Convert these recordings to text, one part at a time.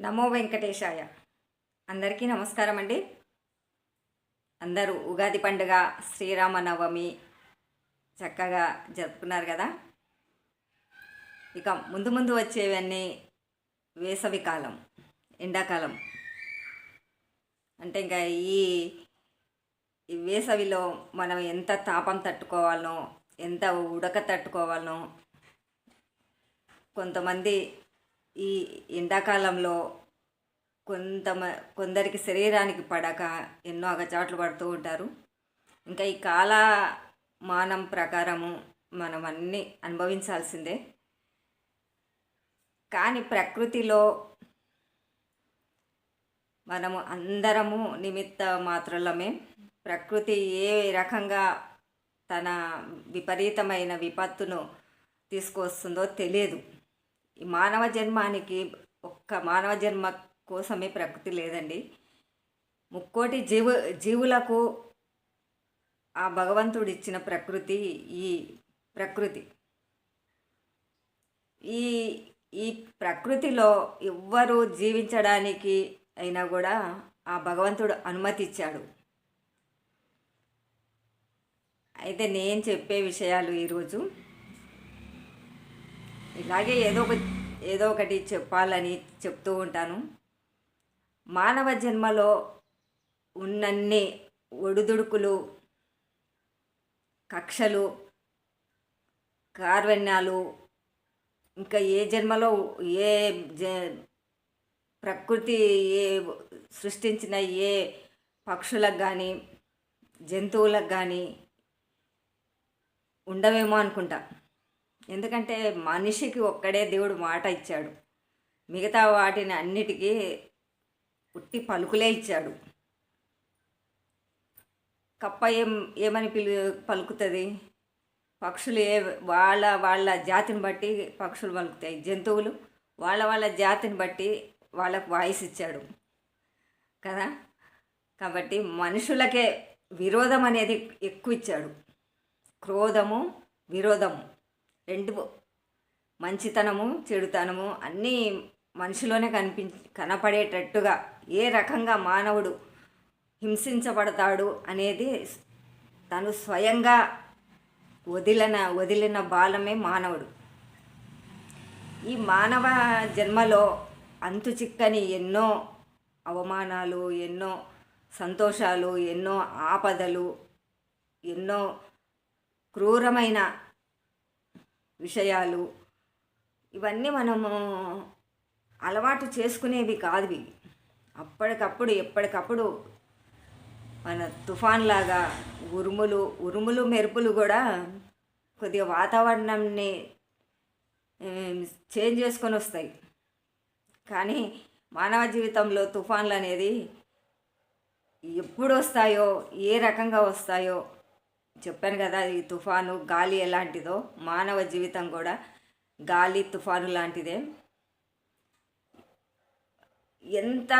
నమో వెంకటేశాయ. అందరికీ నమస్కారం అండి అందరూ ఉగాది పండుగ శ్రీరామనవమి చక్కగా జరుపుకున్నారు కదా. ఇక ముందు ముందు వచ్చేవన్నీ వేసవి కాలం ఎండాకాలం. అంటే ఇంకా ఈ ఈ వేసవిలో మనం ఎంత తాపం తట్టుకోవాలనో ఎంత ఉడక తట్టుకోవాలనో కొంతమంది ఈ ఎండాకాలంలో కొంత కొందరికి శరీరానికి పడక ఎన్నో అగచాట్లు పడుతూ ఉంటారు. ఇంకా ఈ కాలమానం ప్రకారము మనం అన్నీ అనుభవించాల్సిందే. కానీ ప్రకృతిలో మనము అందరము నిమిత్త మాత్రలమే. ప్రకృతి ఏ రకంగా తన విపరీతమైన విపత్తును తీసుకొస్తుందో తెలియదు. ఈ మానవ జన్మానికి ఒక్క మానవ జన్మ కోసమే ప్రకృతి లేదండి. ముక్కోటి జీవు జీవులకు ఆ భగవంతుడు ఇచ్చిన ప్రకృతి ఈ ప్రకృతి. ఈ ఈ ప్రకృతిలో ఎవ్వరు జీవించడానికి అయినా కూడా ఆ భగవంతుడు అనుమతి ఇచ్చాడు అయితే నేను చెప్పే విషయాలు ఈరోజు ఇలాగే ఏదో ఒక ఏదో ఒకటి చెప్పాలని చెప్తూ ఉంటాను. మానవ జన్మలో ఉన్నన్ని ఒడిదుడుకులు కక్షలు కార్వణ్యాలు ఇంకా ఏ జన్మలో ఏ జ ప్రకృతి ఏ సృష్టించిన ఏ పక్షులకు కానీ జంతువులకు కానీ ఉండవేమో అనుకుంటా. ఎందుకంటే మనిషికి ఒక్కడే దేవుడు మాట ఇచ్చాడు. మిగతా వాటిని అన్నిటికీ పుట్టి పలుకులే ఇచ్చాడు. కప్ప ఏం ఏమని పిలు పలుకుతుంది? పక్షులు ఏ వాళ్ళ వాళ్ళ జాతిని బట్టి పక్షులు పలుకుతాయి. జంతువులు వాళ్ళ వాళ్ళ జాతిని బట్టి వాళ్ళకు వాయిస్ ఇచ్చాడు. కదా? కాబట్టి మనుషులకే విరోధం అనేది ఎక్కువ ఇచ్చాడు. క్రోధము విరోధము. రెండు మంచితనము చెడుతనము అన్నీ మనిషిలోనే కనిపి కనపడేటట్టుగా ఏ రకంగా మానవుడు హింసించబడతాడు అనేది తను స్వయంగా వదిలిన వదిలిన బాలమే మానవుడు. ఈ మానవ జన్మలో అంతు చిక్కని ఎన్నో అవమానాలు ఎన్నో సంతోషాలు ఎన్నో ఆపదలు ఎన్నో క్రూరమైన విషయాలు ఇవన్నీ మనము అలవాటు చేసుకునేవి కాదు ఇవి. అప్పటికప్పుడు ఎప్పటికప్పుడు మన తుఫాన్లాగా ఉరుములు ఉరుములు మెరుపులు కూడా కొద్దిగా వాతావరణంని చేంజ్ చేసుకొని వస్తాయి. కానీ మానవ జీవితంలో తుఫాన్లు అనేది ఎప్పుడు వస్తాయో ఏ రకంగా వస్తాయో చెప్పాను కదా ఈ తుఫాను గాలి ఎలాంటిదో మానవ జీవితం కూడా గాలి తుఫాను లాంటిదే. ఎంత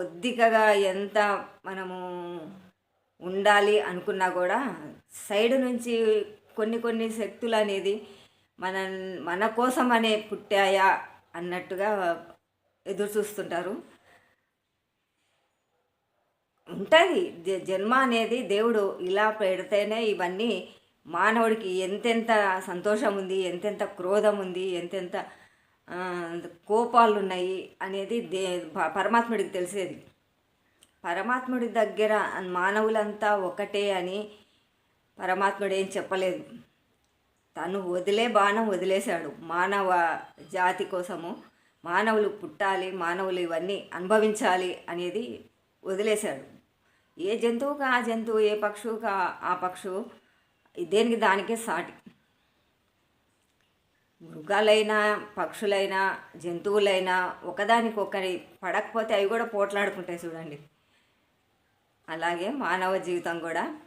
ఒద్దికగా ఎంత మనము ఉండాలి అనుకున్నా కూడా సైడ్ నుంచి కొన్ని కొన్ని శక్తులు అనేది మన మన కోసం అనే పుట్టాయా అన్నట్టుగా ఎదురు చూస్తుంటారు. ఉంటుంది. జన్మ అనేది దేవుడు ఇలా పెడితేనే ఇవన్నీ మానవుడికి ఎంతెంత సంతోషం ఉంది ఎంతెంత క్రోధం ఉంది ఎంతెంత కోపాలు ఉన్నాయి అనేది దే పరమాత్ముడికి తెలిసేది. పరమాత్ముడి దగ్గర మానవులంతా ఒకటే అని పరమాత్ముడు ఏం చెప్పలేదు. తను వదిలే బాణం వదిలేశాడు. మానవ జాతి కోసము మానవులు పుట్టాలి మానవులు ఇవన్నీ అనుభవించాలి అనేది వదిలేశాడు. ఏ జంతువుకి ఆ జంతువు ఏ పక్షువుకి ఆ పక్షువు దేనికి దానికే సాటి. మృగాలైనా పక్షులైనా జంతువులైనా ఒకదానికొకరి పడకపోతే అవి కూడా పోట్లాడుకుంటాయి చూడండి. అలాగే మానవ జీవితం కూడా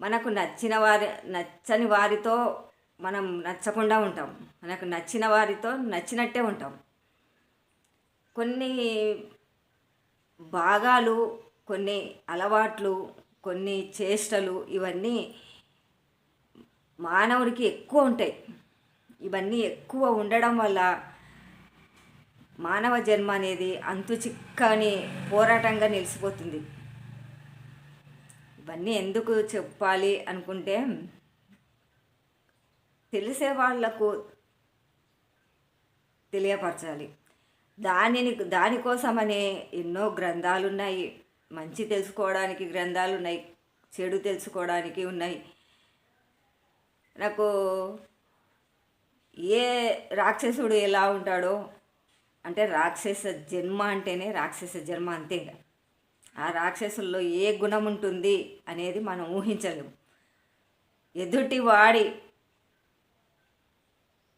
మనకు నచ్చిన వారి నచ్చని వారితో మనం నచ్చకుండా ఉంటాం. మనకు నచ్చిన వారితో నచ్చినట్టే ఉంటాం. కొన్ని భాగాలు కొన్ని అలవాట్లు కొన్ని చేష్టలు ఇవన్నీ మానవుడికి ఎక్కువ ఉంటాయి. ఇవన్నీ ఎక్కువ ఉండడం వల్ల మానవ జన్మ అనేది అంతు చిక్కని పోరాటంగా నిలిచిపోతుంది. ఇవన్నీ ఎందుకు చెప్పాలి అనుకుంటే తెలిసే వాళ్ళకు తెలియపరచాలి. దానిని దానికోసమనే ఎన్నో గ్రంథాలు ఉన్నాయి మంచి తెలుసుకోవడానికి గ్రంథాలు ఉన్నాయి చెడు తెలుసుకోవడానికి ఉన్నాయి. నాకు ఏ రాక్షసుడు ఎలా ఉంటాడో అంటే రాక్షస జన్మ అంటేనే రాక్షస జన్మ అంతే ఆ రాక్షసుల్లో ఏ గుణం ఉంటుంది అనేది మనం ఊహించలేము. ఎదుటి వాడి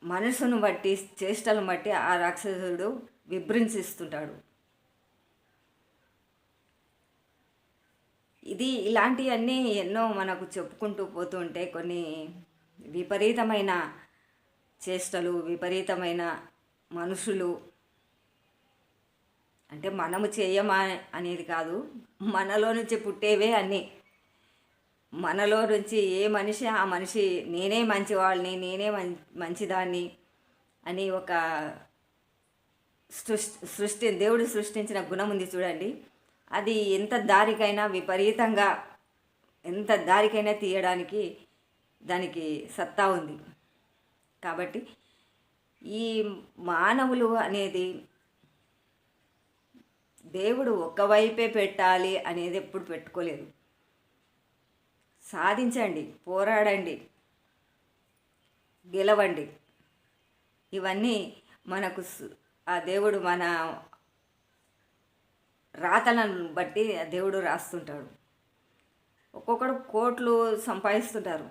మనసును బట్టి చేష్టలను బట్టి ఆ రాక్షసుడు విభ్రించిస్తుంటాడు ఇది ఇలాంటివన్నీ ఎన్నో మనకు చెప్పుకుంటూ పోతుంటే కొన్ని విపరీతమైన చేష్టలు విపరీతమైన మనుషులు. అంటే మనము చేయమా అనేది కాదు మనలో నుంచి పుట్టేవే అన్నీ. మనలో నుంచి ఏ మనిషి ఆ మనిషి నేనే మంచివాళ్ళని నేనే మంచిదాన్ని అని ఒక సృష్టి సృష్టి దేవుడు సృష్టించిన గుణం ఉంది చూడండి. అది ఎంత దారికైనా విపరీతంగా ఎంత దారికైనా తీయడానికి దానికి సత్తా ఉంది. కాబట్టి ఈ మానవులు అనేది దేవుడు ఒకవైపే పెట్టాలి అనేది ఎప్పుడు పెట్టుకోలేదు. సాధించండి పోరాడండి గెలవండి. ఇవన్నీ మనకు ఆ దేవుడు మన రాతలను బట్టి దేవుడు రాస్తుంటాడు. ఒక్కొక్కడు కోట్లు సంపాదిస్తుంటారు.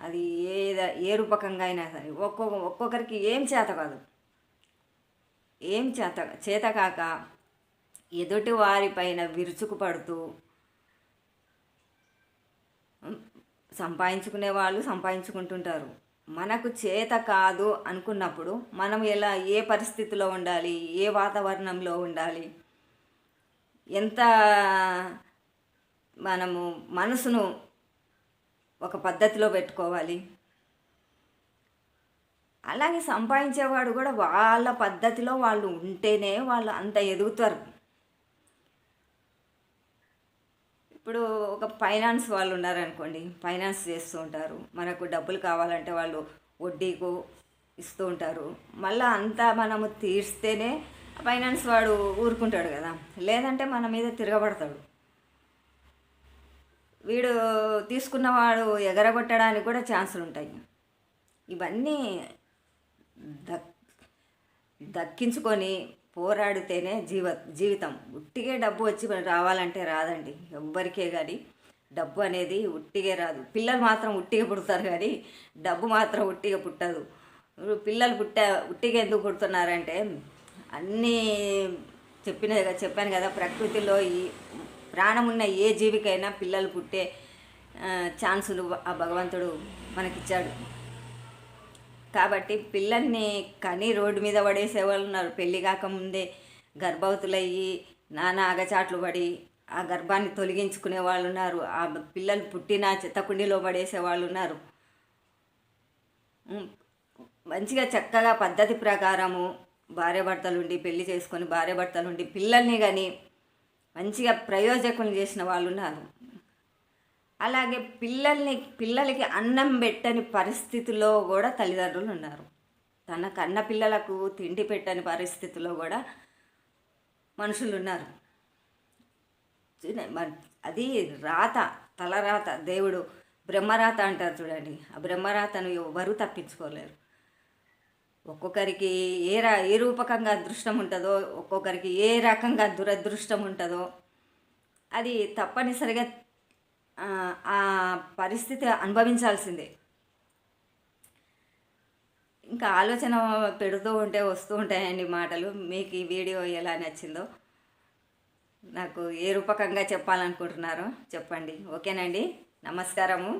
అది ఏ ఏ రూపకంగా అయినా సరే ఒక్కొక్క ఒక్కొక్కరికి ఏం చేత కాదు. ఏం చేత చేత కాక ఎదుటి వారిపైన విరుచుకు పడుతూ సంపాదించుకునే వాళ్ళు సంపాదించుకుంటుంటారు. మనకు చేత కాదు అనుకున్నప్పుడు మనం ఎలా ఏ పరిస్థితిలో ఉండాలి ఏ వాతావరణంలో ఉండాలి ఎంత మనము మనసును ఒక పద్ధతిలో పెట్టుకోవాలి. అలాగే సంపాదించేవాడు కూడా వాళ్ళ పద్ధతిలో వాళ్ళు ఉంటేనే వాళ్ళు అంత ఎదుగుతారు. ఇప్పుడు ఒక ఫైనాన్స్ వాళ్ళు ఉన్నారనుకోండి ఫైనాన్స్ చేస్తూ ఉంటారు. మనకు డబ్బులు కావాలంటే వాళ్ళు వడ్డీకు ఇస్తూ ఉంటారు. మళ్ళీ అంతా మనము తీర్స్తేనే ఫైనాన్స్ వాడు ఊరుకుంటాడు కదా. లేదంటే మన మీద తిరగబడతాడు. వీడు తీసుకున్నవాడు ఎగరగొట్టడానికి కూడా ఛాన్సులు ఉంటాయి. ఇవన్నీ దక్ దక్కించుకొని పోరాడితేనే జీవ జీవితం. ఉట్టిగే డబ్బు వచ్చి రావాలంటే రాదండి. ఎవ్వరికే కానీ డబ్బు అనేది ఉట్టిగే రాదు. పిల్లలు మాత్రం ఉట్టిగా పుడతారు కానీ డబ్బు మాత్రం ఉట్టిగా పుట్టదు. పిల్లలు పుట్ట ఉట్టిగా ఎందుకు పుడుతున్నారంటే అన్నీ చెప్పిన చెప్పాను కదా ప్రకృతిలో ఈ ప్రాణం ఉన్న ఏ జీవికైనా పిల్లలు పుట్టే ఛాన్సులు ఆ భగవంతుడు మనకిచ్చాడు. కాబట్టి పిల్లల్ని కని రోడ్డు మీద పడేసే వాళ్ళు ఉన్నారు పెళ్ళి కాకముందే గర్భవతులయ్యి నానా అగచాట్లు పడి ఆ గర్భాన్ని తొలగించుకునే వాళ్ళు ఉన్నారు. ఆ పిల్లలు పుట్టిన చెత్తకుండీలో పడేసే వాళ్ళు ఉన్నారు. మంచిగా చక్కగా పద్ధతి ప్రకారము భార్యాభర్తలు ఉండి పెళ్ళి చేసుకొని భార్యాభర్తలు ఉండి పిల్లల్ని కానీ మంచిగా ప్రయోజకులు చేసిన వాళ్ళు ఉన్నారు అలాగే పిల్లల్ని పిల్లలకి అన్నం పెట్టని పరిస్థితిలో కూడా తల్లిదండ్రులు ఉన్నారు తన కన్న పిల్లలకు తిండి పెట్టని పరిస్థితిలో కూడా మనుషులు ఉన్నారు అది రాత తలరాత దేవుడు బ్రహ్మరాత అంటారు చూడండి. ఆ బ్రహ్మరాతను ఎవరు తప్పించుకోలేరు. ఒక్కొక్కరికి ఏ రా ఏ రూపకంగా అదృష్టం ఉంటుందో ఒక్కొక్కరికి ఏ రకంగా దురదృష్టం ఉంటుందో అది తప్పనిసరిగా ఆ పరిస్థితి అనుభవించాల్సిందే. ఇంకా ఆలోచన పెడుతూ ఉంటే వస్తూ ఉంటాయండి మాటలు. మీకు ఈ వీడియో ఎలా నచ్చిందో నాకు ఏ రూపకంగా చెప్పాలనుకుంటున్నారో చెప్పండి. ఓకేనండి. నమస్కారము.